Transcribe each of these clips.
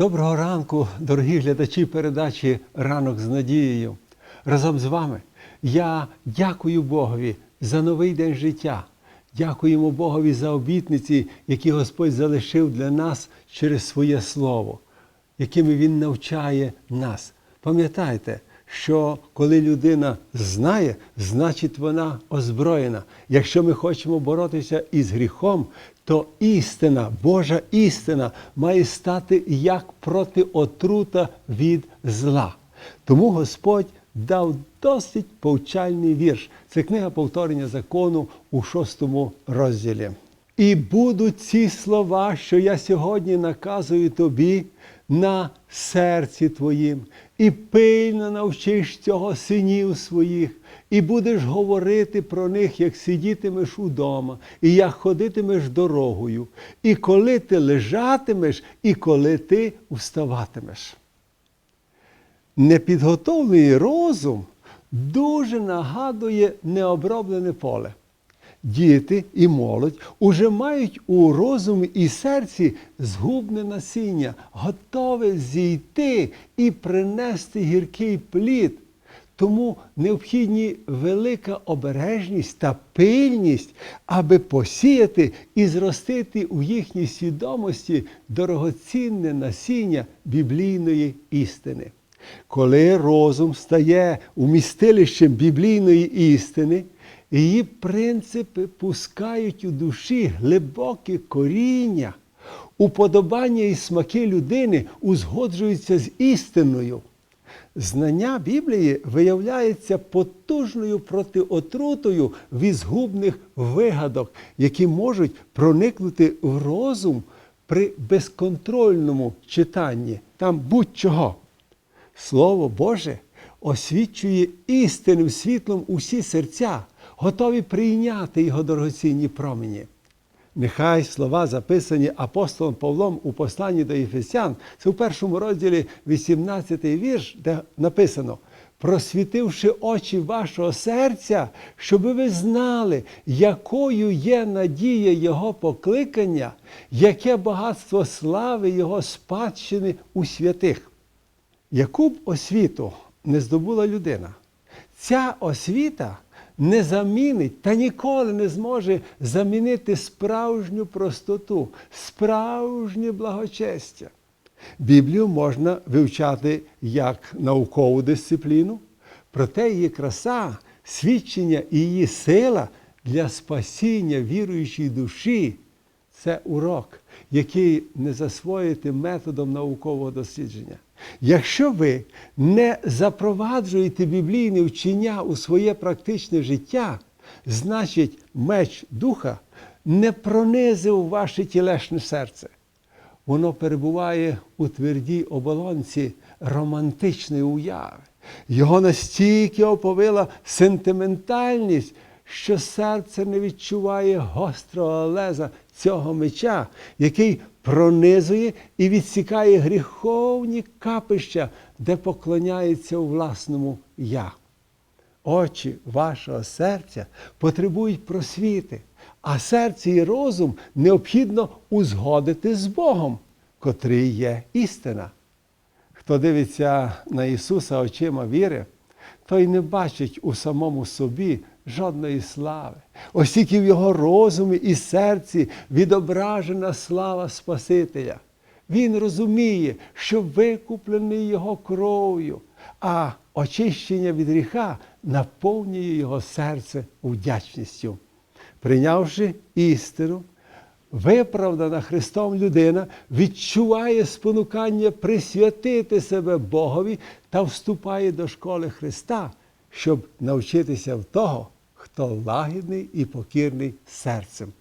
Доброго ранку, дорогі глядачі передачі Ранок з надією. Разом з вами я дякую Богові за новий день життя. Дякуємо Богові за обітниці, які Господь залишив для нас через своє Слово, якими Він навчає нас. Пам'ятайте, що коли людина знає, значить вона озброєна. Якщо ми хочемо боротися із гріхом, то істина, Божа істина має стати як проти отрута від зла. Тому Господь дав досить повчальний вірш. Це книга повторення закону у шостому розділі. І будуть ці слова, що я сьогодні наказую тобі на серці твоїм, і пильно навчиш цього синів своїх, і будеш говорити про них, як сидітимеш удома, і як ходитимеш дорогою, і коли ти лежатимеш, і коли ти вставатимеш. Непідготовлений розум дуже нагадує необроблене поле. Діти і молодь уже мають у розумі і серці згубне насіння, готове зійти і принести гіркий плід. Тому необхідні велика обережність та пильність, аби посіяти і зростити у їхній свідомості дорогоцінне насіння біблійної істини. Коли розум стає умістилищем біблійної істини, її принципи пускають у душі глибоке коріння, уподобання і смаки людини узгоджуються з істиною. Знання Біблії виявляється потужною протиотрутою від згубних вигадок, які можуть проникнути в розум при безконтрольному читанні, там будь-чого. Слово Боже освічує істинним світлом усі серця, готові прийняти його дорогоцінні промені. Нехай слова, записані апостолом Павлом у посланні до Єфесян, це у першому розділі 18 й вірш, де написано: просвітивши очі вашого серця, щоб ви знали, якою є надія Його покликання, яке багатство слави Його спадщини у святих. Яку б освіту не здобула людина, ця освіта не замінить та ніколи не зможе замінити справжню простоту, справжнє благочестя. Біблію можна вивчати як наукову дисципліну, проте її краса, свідчення і її сила для спасіння віруючої душі це урок, який не засвоїти методом наукового дослідження. Якщо ви не запроваджуєте біблійне вчення у своє практичне життя, значить меч духа не пронизив ваше тілешне серце. Воно перебуває у твердій оболонці романтичної уяви. Його настільки оповила сентиментальність, що серце не відчуває гострого леза цього меча, який пронизує і відсікає гріховні капища, де поклоняється у власному я. Очі вашого серця потребують просвіти, а серце і розум необхідно узгодити з Богом, котрий є істина. Хто дивиться на Ісуса очима віри, той не бачить у самому собі жодної слави. Оскільки в його розумі і серці відображена слава Спасителя. Він розуміє, що викуплений його кров'ю, а очищення від гріха наповнює його серце вдячністю. Прийнявши істину, виправдана Христом людина відчуває спонукання присвятити себе Богові та вступає до школи Христа, щоб навчитися в того, хто лагідний і покірний серцем.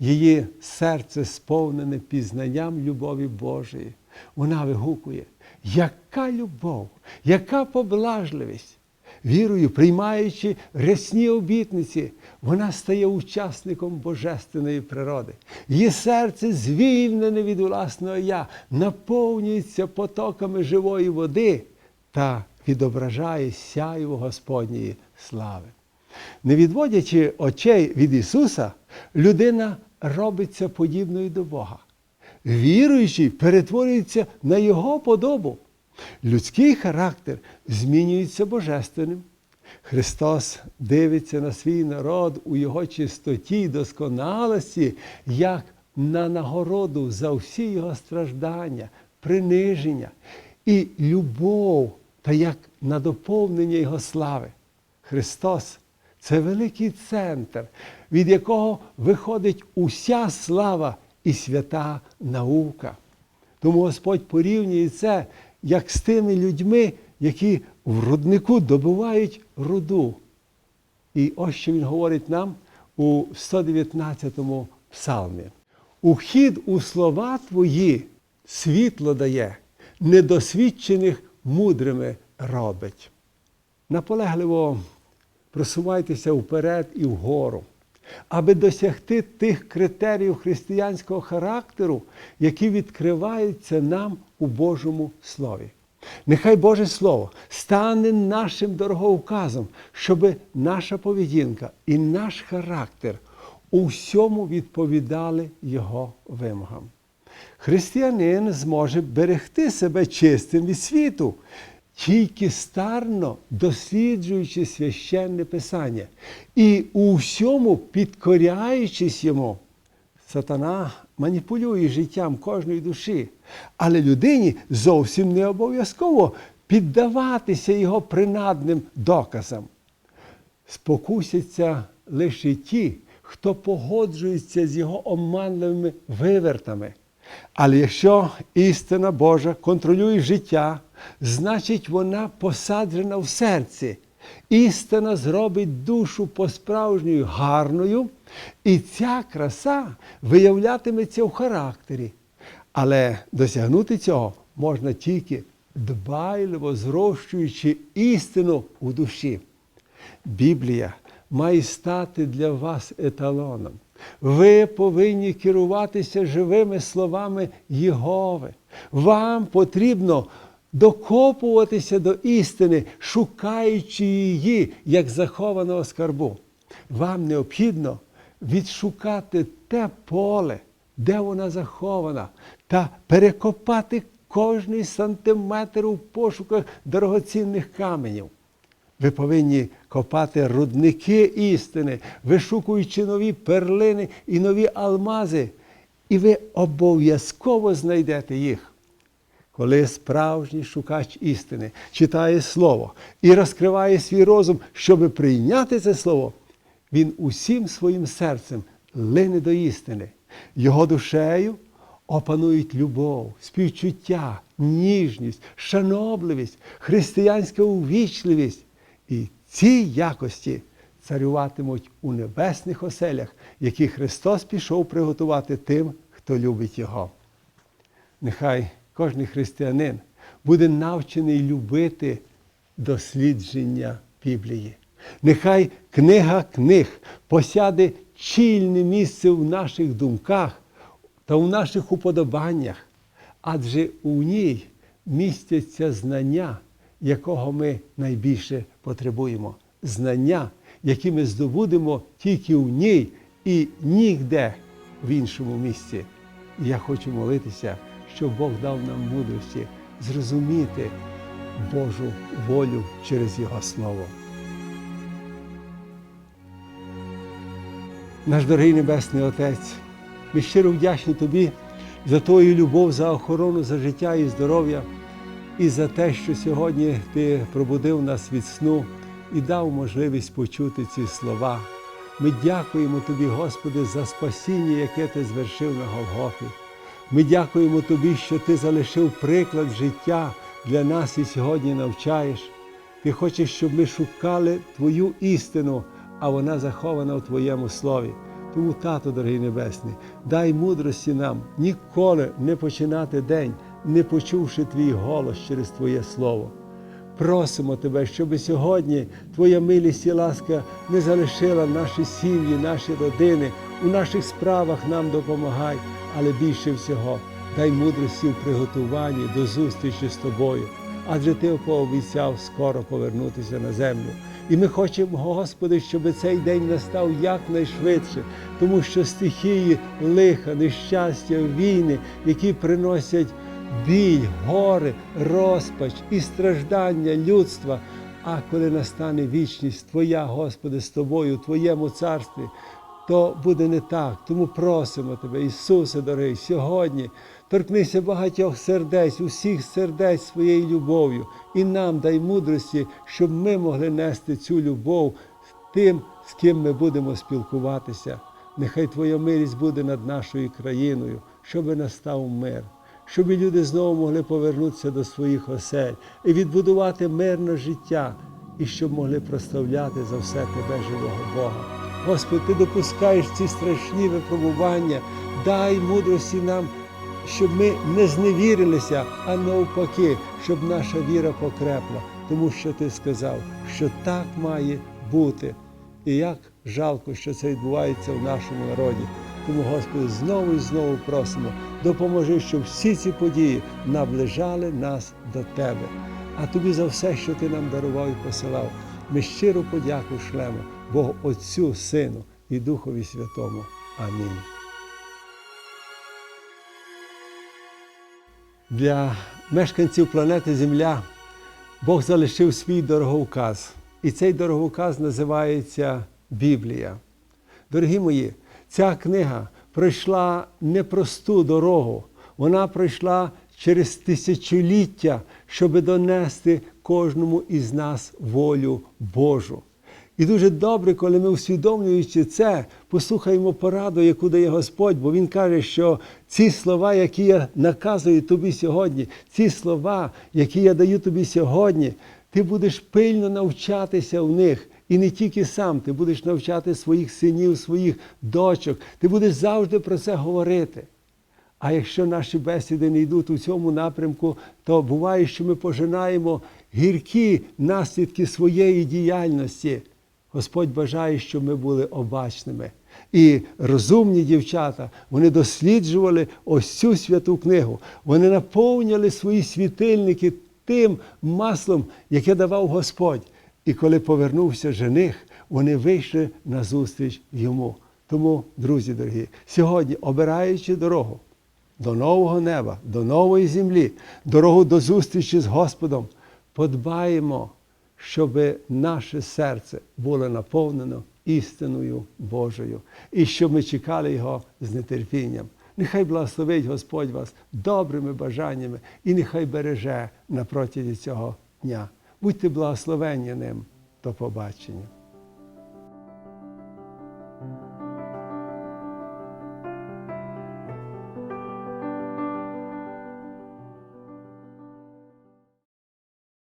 Її серце сповнене пізнанням любові Божої. Вона вигукує, яка любов, яка поблажливість. Вірою, приймаючи рясні обітниці, вона стає учасником божественної природи. Її серце, звільнене від власного я, наповнюється потоками живої води та відображає сяйво Господньої слави. Не відводячи очей від Ісуса, людина робиться подібною до Бога. віруючий перетворюється на його подобу. Людський характер змінюється божественним. Христос дивиться на свій народ у його чистоті й досконалості, як на нагороду за всі його страждання, приниження і любов, та як на доповнення Його слави. Христос це великий центр, від якого виходить уся слава і свята наука. Тому Господь порівнює це як з тими людьми, які в руднику добувають руду. І ось що він говорить нам у 119-му псалмі. Ухід у слова твої світло дає, недосвідчених мудрими робить. Наполегливо просувайтеся вперед і вгору, аби досягти тих критеріїв християнського характеру, які відкриваються нам у Божому Слові. Нехай Боже Слово стане нашим дороговказом, щоб наша поведінка і наш характер у всьому відповідали Його вимогам. Християнин зможе берегти себе чистим від світу, тільки старно досліджуючи священне Писання і у всьому підкоряючись йому. Сатана маніпулює життям кожної душі, але людині зовсім не обов'язково піддаватися його принадним доказам. Спокусяться лише ті, хто погоджується з його оманливими вивертами. Але якщо істина Божа контролює життя, значить вона посаджена в серці. Істина зробить душу по-справжньою гарною, і ця краса виявлятиметься в характері. Але досягнути цього можна тільки дбайливо зрощуючи істину у душі. Біблія має стати для вас еталоном. Ви повинні керуватися живими словами Єгови. Вам потрібно докопуватися до істини, шукаючи її як захованого скарбу. Вам необхідно відшукати те поле, де вона захована, та перекопати кожний сантиметр у пошуках дорогоцінних каменів. Ви повинні копати рудники істини, вишукуючи нові перлини і нові алмази, і ви обов'язково знайдете їх. Коли справжній шукач істини читає Слово і розкриває свій розум, щоб прийняти це Слово, він усім своїм серцем лине до істини. Його душею опанують любов, співчуття, ніжність, шанобливість, християнська увічливість. І ці якості царюватимуть у небесних оселях, які Христос пішов приготувати тим, хто любить Його. Нехай кожен християнин буде навчений любити дослідження Біблії. Нехай книга книг посяде чільне місце в наших думках та в наших уподобаннях, адже у ній містяться знання, якого ми найбільше потребуємо. Знання, які ми здобудемо тільки в ній і ніде в іншому місці. І я хочу молитися, щоб Бог дав нам мудрості зрозуміти Божу волю через Його Слово. Наш дорогий Небесний Отець, ми щиро вдячні Тобі за Твою любов, за охорону, за життя і здоров'я, і за те, що сьогодні Ти пробудив нас від сну і дав можливість почути ці слова. Ми дякуємо Тобі, Господи, за спасіння, яке Ти звершив на Голгофі. Ми дякуємо Тобі, що Ти залишив приклад життя для нас і сьогодні навчаєш. Ти хочеш, щоб ми шукали Твою істину, а вона захована у Твоєму слові. Тому, Тато, дорогий Небесний, дай мудрості нам ніколи не починати день, не почувши Твій голос через Твоє Слово. Просимо Тебе, щоб сьогодні Твоя милість і ласка не залишила наші сім'ї, наші родини, у наших справах нам допомагай, але більше всього дай мудрості в приготуванні до зустрічі з Тобою. адже Ти пообіцяв скоро повернутися на землю. І ми хочемо, Господи, щоб цей день настав якнайшвидше, тому що стихії лиха, нещастя, війни, які приносять біль, гори, розпач і страждання людства. А коли настане вічність Твоя, Господи, з Тобою, Твоєму царстві, то буде не так. Тому просимо Тебе, Ісусе дорогий, сьогодні торкнися багатьох сердець, усіх сердець своєю любов'ю, і нам дай мудрості, щоб ми могли нести цю любов тим, з ким ми будемо спілкуватися. Нехай Твоя милість буде над нашою країною, щоб настав мир, щоб люди знову могли повернутися до своїх осель і відбудувати мирне життя, і щоб могли прославляти за все Тебе, живого Бога. Господи, Ти допускаєш ці страшні випробування, дай мудрості нам, щоб ми не зневірилися, а навпаки, щоб наша віра покрепла, тому що Ти сказав, що так має бути. І як жалко, що це відбувається в нашому народі. Тому, Господи, знову і знову просимо, допоможи, щоб всі ці події наближали нас до Тебе. А тобі за все, що ти нам дарував і посилав, ми щиро подяку шлемо Богу Отцю, Сину і Духові Святому. Амінь. Для мешканців планети Земля Бог залишив свій дороговказ. І цей дороговказ називається Біблія. Дорогі мої, ця книга пройшла непросту дорогу. Вона пройшла через тисячоліття, щоб донести кожному із нас волю Божу. І дуже добре, коли ми, усвідомлюючи це, послухаємо пораду, яку дає Господь, бо Він каже, що ці слова, які я наказую тобі сьогодні, ці слова, які я даю тобі сьогодні, ти будеш пильно навчатися в них. І не тільки сам, ти будеш навчати своїх синів, своїх дочок, ти будеш завжди про це говорити. А якщо наші бесіди не йдуть у цьому напрямку, то буває, що ми пожинаємо гіркі наслідки своєї діяльності. Господь бажає, щоб ми були обачними. І розумні дівчата, вони досліджували ось цю святу книгу. Вони наповнювали свої світильники тим маслом, яке давав Господь. І коли повернувся жених, вони вийшли на зустріч йому. Тому, друзі дорогі, сьогодні, обираючи дорогу до нового неба, до нової землі, дорогу до зустрічі з Господом, подбаємо, щоб наше серце було наповнено істиною Божою, і щоб ми чекали Його з нетерпінням. Нехай благословить Господь вас добрими бажаннями і нехай береже на протязі цього дня. Будьте благословенні ним. До побачення.